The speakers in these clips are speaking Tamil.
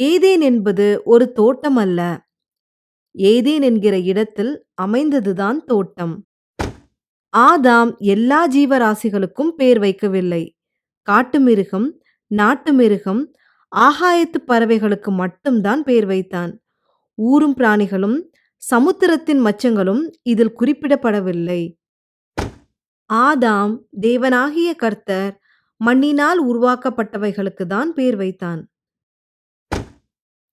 ஏதேன் என்பது ஒரு தோட்டம் அல்ல. ஏதேன் என்கிற இடத்தில் அமைந்ததுதான் தோட்டம். ஆதாம் எல்லா ஜீவராசிகளுக்கும் பேர் வைக்கவில்லை. காட்டு மிருகம், நாட்டு மிருகம், ஆகாயத்து பறவைகளுக்கு மட்டும்தான் பேர் வைத்தான். ஊரும் பிராணிகளும், சமுத்திரத்தின் மச்சங்களும் இதில் குறிப்பிடப்படவில்லை. ஆதாம் தேவனாகிய கர்த்தர் மண்ணினால் உருவாக்கப்பட்டவைகளுக்கு தான் பேர் வைத்தான்.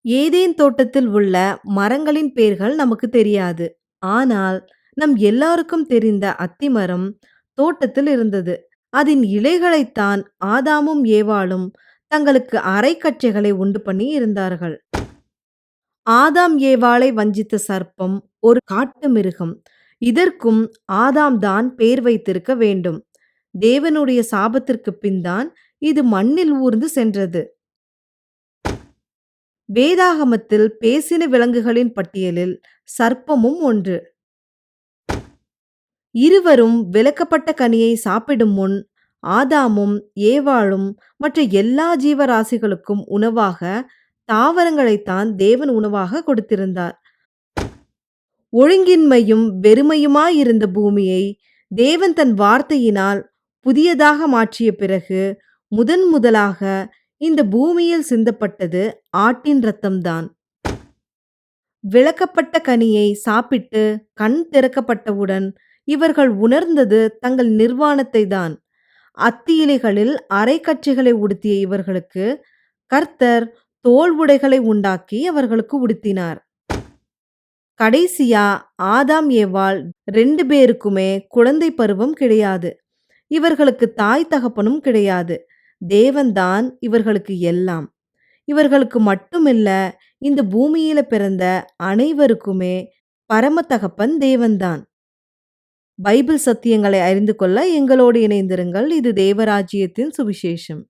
ஏதேன் தோட்டத்தில் உள்ள மரங்களின் பெயர்கள் நமக்கு தெரியாது. ஆனால் நம் எல்லாருக்கும் தெரிந்த அத்திமரம் தோட்டத்தில் இருந்தது. அதன் இலைகளைத்தான் ஆதாமும் ஏவாளும் தங்களுக்கு அரைக்கச்சைகளை உண்டு பண்ணி இருந்தார்கள். ஆதாம் ஏவாளை வஞ்சித்த சர்ப்பம் ஒரு காட்டு மிருகம். இதற்கும் ஆதாம் தான் பேர் வைத்திருக்க வேண்டும். தேவனுடைய சாபத்திற்கு பின்தான் இது மண்ணில் ஊர்ந்து சென்றது. வேதாகமத்தில் பேசின விலங்குகளின் பட்டியலில் சர்ப்பமும் ஒன்று. இருவரும் விளக்கப்பட்ட கனியை சாப்பிடும் முன் ஆதாமும் ஏவாளும் மற்ற எல்லா ஜீவராசிகளுக்கும் உணவாக தாவரங்களைத்தான் தேவன் உணவாக கொடுத்திருந்தார். ஒழுங்கின்மையும் வெறுமையுமாயிருந்த பூமியை தேவன் தன் வார்த்தையினால் புதியதாக மாற்றிய பிறகு முதன் முதலாக இந்த பூமியில் சிந்தப்பட்டது ஆட்டின் ரத்தம்தான் விலக்கப்பட்ட கனியை சாப்பிட்டு கண் திறக்கப்பட்டவுடன் இவர்கள் உணர்ந்தது தங்கள் நிர்வாணத்தை தான். அத்தி இலைகளில் உடுத்திய இவர்களுக்கு கர்த்தர் தோல் உடைகளை உண்டாக்கி அவர்களுக்கு உடுத்தினார். கடைசியா ஆதாம் ஏவாள் ரெண்டு பேருக்குமே குழந்தை பருவம் கிடையாது. இவர்களுக்கு தாய் தகப்பனும் கிடையாது. தேவன்தான் இவர்களுக்கு எல்லாம். இவர்களுக்கு மட்டுமில்ல இந்த பூமியில பிறந்த அனைவருக்குமே பரமத்தகப்பன் தேவன்தான். பைபிள் சத்தியங்களை அறிந்து கொள்ள எங்களோடு இணைந்திருங்கள். இது தேவராஜ்யத்தின் சுவிசேஷம்.